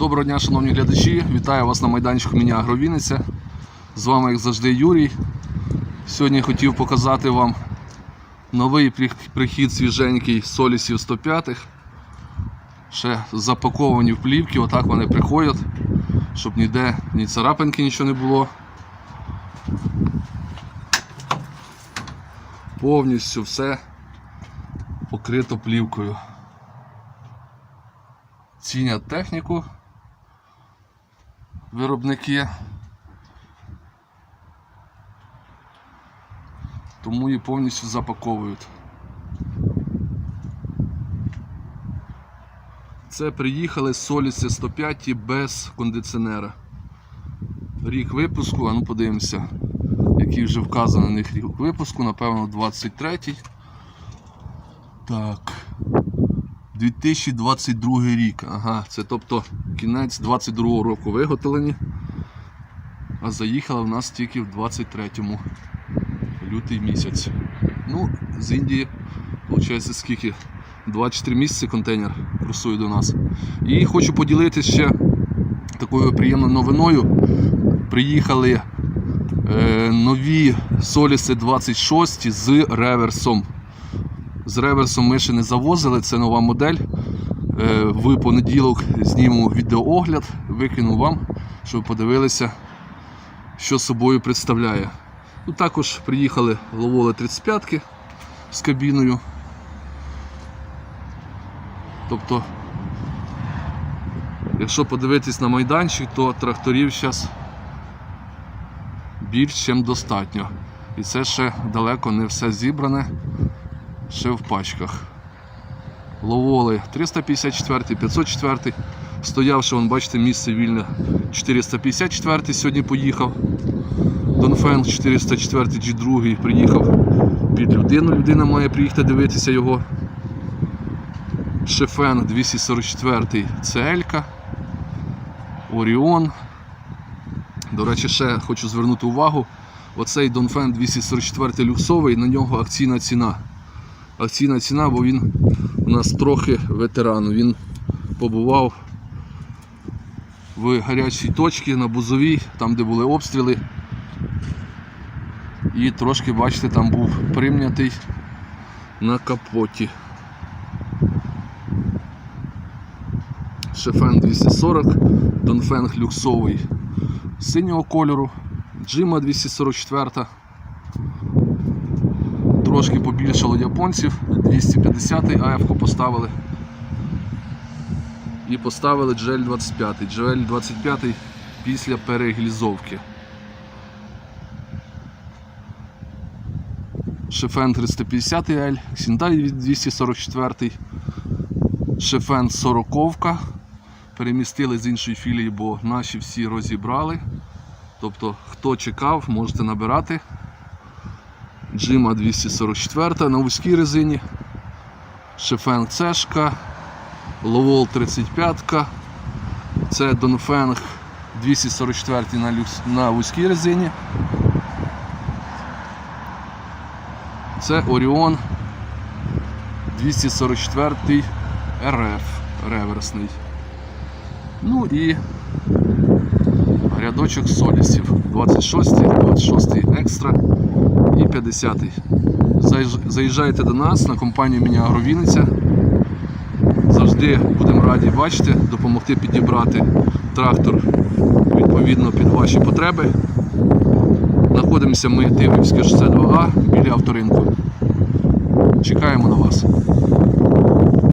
Доброго дня, шановні глядачі. Вітаю вас на майданчику Міні Агровіниця. З вами, як завжди, Юрій. Сьогодні хотів показати вам новий прихід свіженький солісів 105 Ще запаковані в плівки, отак вони приходять, щоб ніде ні царапинки нічого не було. Повністю все покрито плівкою. Цінять техніку виробники. Тому її повністю запаковують. Це приїхали соліси 105 без кондиціонера. Рік випуску, а ну подивимося, який вже вказано на них рік випуску, напевно, 23-й. Так. 2022 рік. Ага, це тобто кінець 22 року виготовлені. А заїхала в нас тільки в 23-му лютий місяць. Ну, з Індії, виходить, скільки? 24 місяці контейнер курсує до нас. І хочу поділитися ще такою приємною новиною. Приїхали е, нові Соліси 26 з реверсом. З реверсом ми ще не завозили, це нова модель. Е, В понеділок зніму відеоогляд, викину вам, щоб подивилися, що собою представляє. Ну, також приїхали ловоли 35-ки з кабіною. Тобто, якщо подивитись на майданчик, то тракторів зараз більш ніж достатньо. І це ще далеко не все зібране, ще в пачках. Ловоли 354, 504. Стоявши, вон, бачите, місце вільне 454 сьогодні поїхав. Донфен 404 G2 приїхав під людину. Людина має приїхати дивитися його. Шефен 244 CL. Оріон. До речі, ще хочу звернути увагу. Оцей Донфен 244 люксовий, на нього акційна ціна. Акційна ціна, бо він у нас трохи ветеран. Він побував в гарячій точці на Бузовій, там де були обстріли. І трошки, бачите, там був примнятий на капоті. Шефен 240, Донфенг люксовий синього кольору, Джима 244. Трошки побільшало японців, 250 АФ поставили. І поставили GL 25. GL 25 після переглізовки. Шефен 350L, Сіндай 244, Шефен 40 перемістили з іншої філії, бо наші всі розібрали. Тобто, хто чекав, можете набирати. Джима 244 на вузькій резині, Шефен Цешка, Ловол 35, це Донфенг 244 на, люкс, на вузькій резині. Це Оріон 244 РФ реверсний. Ну і рядочок солісів. 26, 26 екстра і 50. Заїжджайте до нас на компанію Міні Агровіниця. Завжди будемо раді бачити, допомогти підібрати трактор відповідно під ваші потреби. Знаходимося ми Тиврівське шосе 2А біля авторинку. Чекаємо на вас.